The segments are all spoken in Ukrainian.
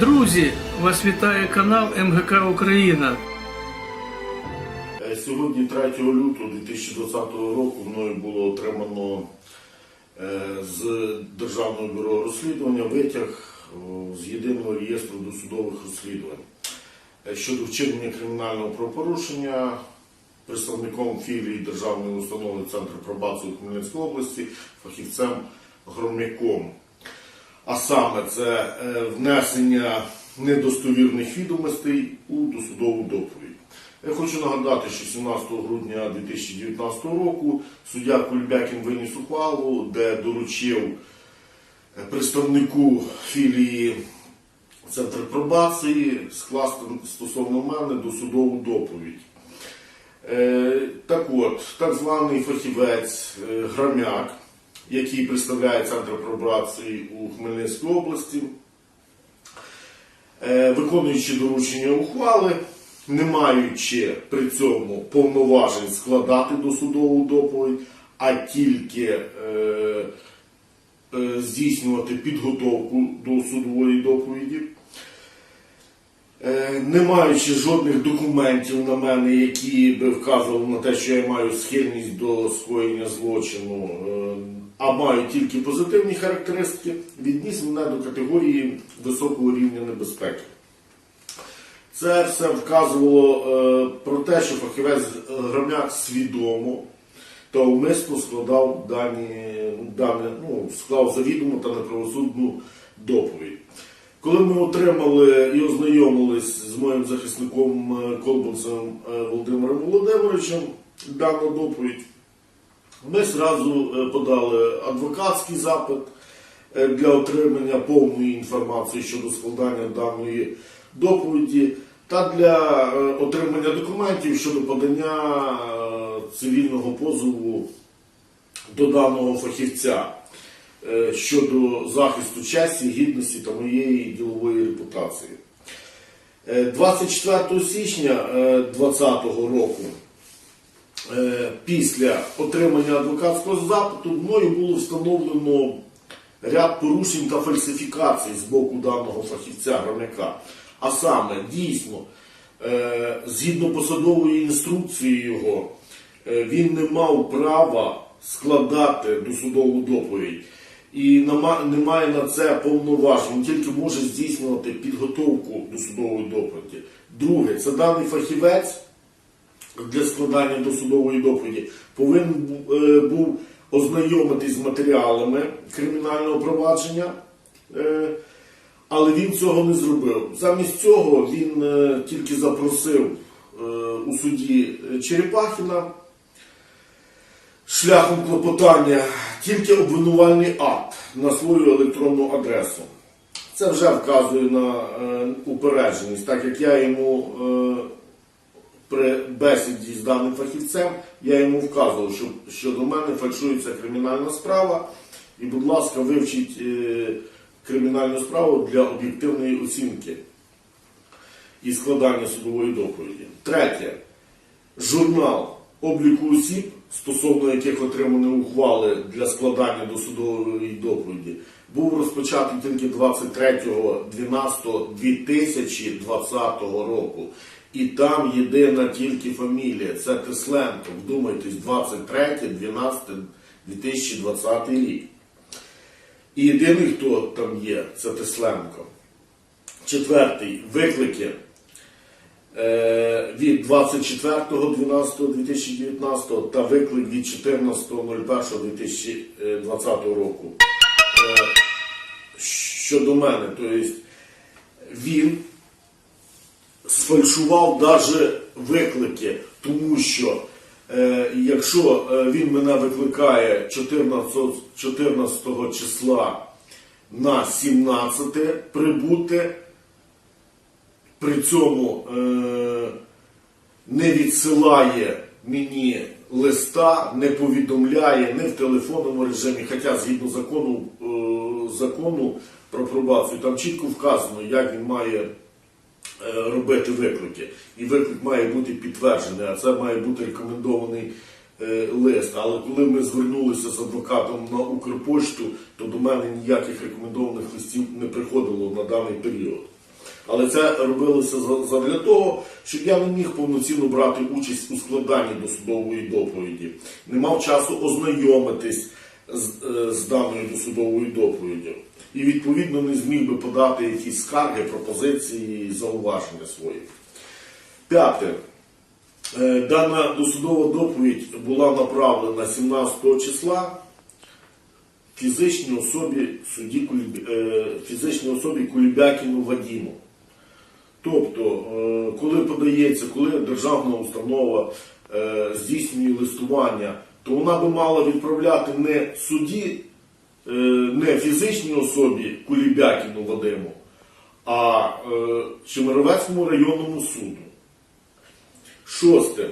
Друзі, вас вітає канал МГК Україна. Сьогодні, 3 лютого 2020 року, мною було отримано е, з Державного бюро розслідування витяг з єдиного реєстру досудових розслідувань е, щодо вчинення кримінального правопорушення представником філії Державної установи Центру пробації у Хмельницькій області, фахівцем Громяком. А саме це е, внесення недостовірних відомостей у досудову доповідь. Я хочу нагадати, що 17 грудня 2019 року суддя Кульбякін виніс ухвалу, де доручив е, представнику філії Центр пробації скласти стосовно мене досудову доповідь. Е, Так от, так званий фахівець Грамяк, який представляє Центр пробації у Хмельницькій області, е, виконуючи доручення ухвали, не маючи при цьому повноважень складати досудову доповідь, а тільки е, е, здійснювати підготовку до судової доповіді. Е, Не маючи жодних документів на мене, які би вказували на те, що я маю схильність до скоєння злочину, е, а маю тільки позитивні характеристики, відніс мене до категорії високого рівня небезпеки. Це все вказувало е, про те, що фахівець Громяк свідомо та умисно складав дані, дані ну, склав завідомо та неправосудну доповідь. Коли ми отримали і ознайомились з моїм захисником е, Колбунцем е, Володимиром Володимировичем дану доповідь, ми зразу е, подали адвокатський запит для отримання повної інформації щодо складання даної доповіді та для отримання документів щодо подання цивільного позову до даного фахівця щодо захисту честі, гідності та моєї ділової репутації. Е, 24 січня 2020 року Е, після отримання адвокатського запиту мною було встановлено ряд порушень та фальсифікацій з боку даного фахівця громяка. А саме, дійсно, е, згідно посадової інструкції його, е, він не мав права складати досудову доповідь і нема- не має на це повноважень, він тільки може здійснювати підготовку до судової доповіді. Друге, це даний фахівець для складання досудової доповіді повинен е, був ознайомитись з матеріалами кримінального провадження, е, але він цього не зробив. Замість цього він е, тільки запросив у суді Черепахіна шляхом клопотання тільки обвинувальний акт на свою електронну адресу. Це вже вказує на е, упередженість, так як я йому е, при бесіді з даним фахівцем я йому вказував, що, до мене фальшується кримінальна справа, і, будь ласка, вивчіть е, кримінальну справу для об'єктивної оцінки і складання судової доповіді. Третє. Журнал обліку осіб, стосовно яких отримані ухвали для складання досудової доповіді, був розпочатий тільки 23.12.2020 року. І там єдина тільки фамілія. Це Тесленко. Вдумайтесь, 23.12.2020 рік. І єдиний, хто там є, це Тесленко. Четвертий. Виклики від 24.12.2019 та виклик від 14.01.2020 року. Е, щодо мене, тобто він сфальшував навіть виклики, тому що е, якщо е, він мене викликає 14, 14 числа на 17 прибути, при цьому е, не відсилає мені листа, не повідомляє не в телефонному режимі, хоча згідно закону, е, закону про пробацію, там чітко вказано, як він має е, робити виклики. І виклик має бути підтверджений, а це має бути рекомендований е, лист. Але коли ми звернулися з адвокатом на Укрпошту, то до мене ніяких рекомендованих листів не приходило на даний період. Але це робилося за- задля того, щоб я не міг повноцінно брати участь у складанні досудової доповіді, не мав часу ознайомитись з, е, з даною досудовою доповіддю. І відповідно не зміг би подати якісь скарги, пропозиції, зауваження свої. П'яте. Е, Дана досудова доповідь була направлена 17 числа фізичній особі судді е, фізичній особі Кулібякіну Вадіму. Тобто, е, коли подається, коли державна установа е, здійснює листування, то вона би мала відправляти не судді, е, не фізичній особі Кулібякіну Вадиму, а Чемеровецькому районному суду. Шосте.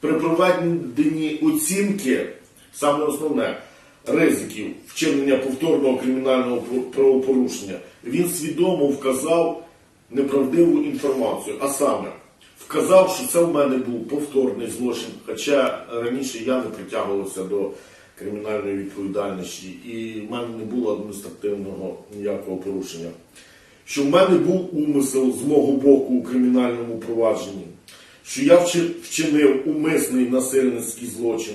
При проведенні оцінки, саме основне, ризиків вчинення повторного кримінального правопорушення, він свідомо вказав неправдиву інформацію. А саме, вказав, що це в мене був повторний злочин, хоча раніше я не притягувався до кримінальної відповідальності і в мене не було адміністративного ніякого порушення. Що в мене був умисел з мого боку у кримінальному провадженні, що я вчинив умисний насильницький злочин.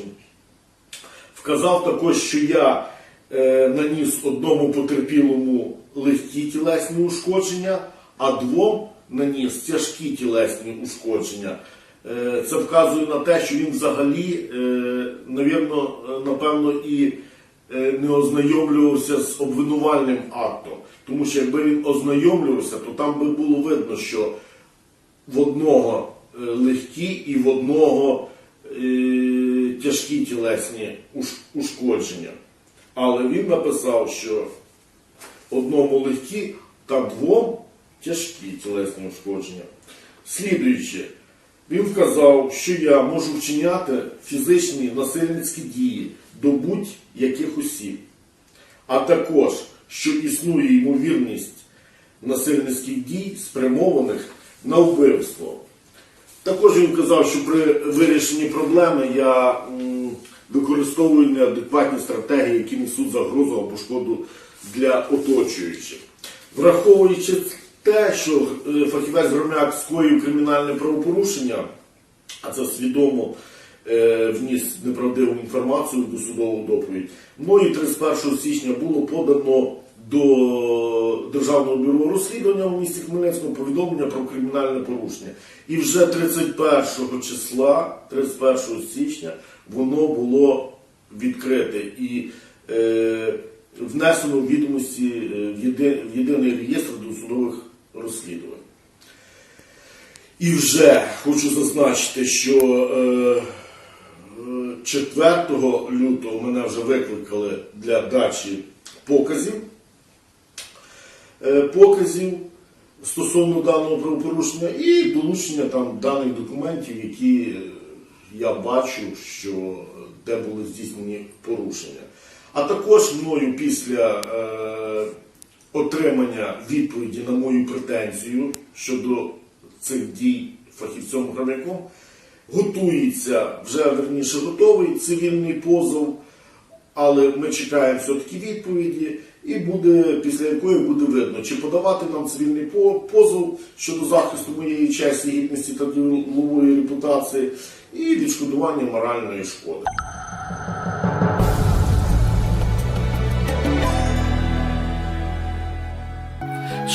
Вказав також, що я е, наніс одному потерпілому легкі тілесні ушкодження, а двом наніс тяжкі тілесні ушкодження. Е, це вказує на те, що він взагалі, е, навірно, е, напевно, і не ознайомлювався з обвинувальним актом. Тому що якби він ознайомлювався, то там би було видно, що в одного легкі і в одного тяжкі тілесні ушкодження. Але він написав, що одному легкі та двом тяжкі тілесні ушкодження. Слідуючи, він вказав, що я можу вчиняти фізичні насильницькі дії до будь-яких осіб, а також, що існує ймовірність насильницьких дій, спрямованих на вбивство. Також він казав, що при вирішенні проблеми я використовую неадекватні стратегії, які несуть загрозу або шкоду для оточуючих. Враховуючи те, що е, фахівець Громяк скоїв кримінальне правопорушення, а це свідомо е, вніс неправдиву інформацію до судову доповідь. Мною 31 січня було подано до Державного бюро розслідування у місті Хмельницькому повідомлення про кримінальне порушення. І вже 31 числа, 31 січня, воно було відкрите і е, внесено в відомості е, в єдиний реєстр досудових розслідувань. І вже хочу зазначити, що е, е, 4 лютого мене вже викликали для дачі показів. Е, показів стосовно даного правопорушення і долучення там даних документів, які я бачу, що де були здійснені порушення. А також мною після е, отримання відповіді на мою претензію щодо цих дій фахівцем громяком готується вже верніше готовий цивільний позов, але ми чекаємо все-таки відповіді, і буде після якої буде видно, чи подавати нам цивільний позов щодо захисту моєї честі, гідності та ділової репутації, і відшкодування моральної шкоди.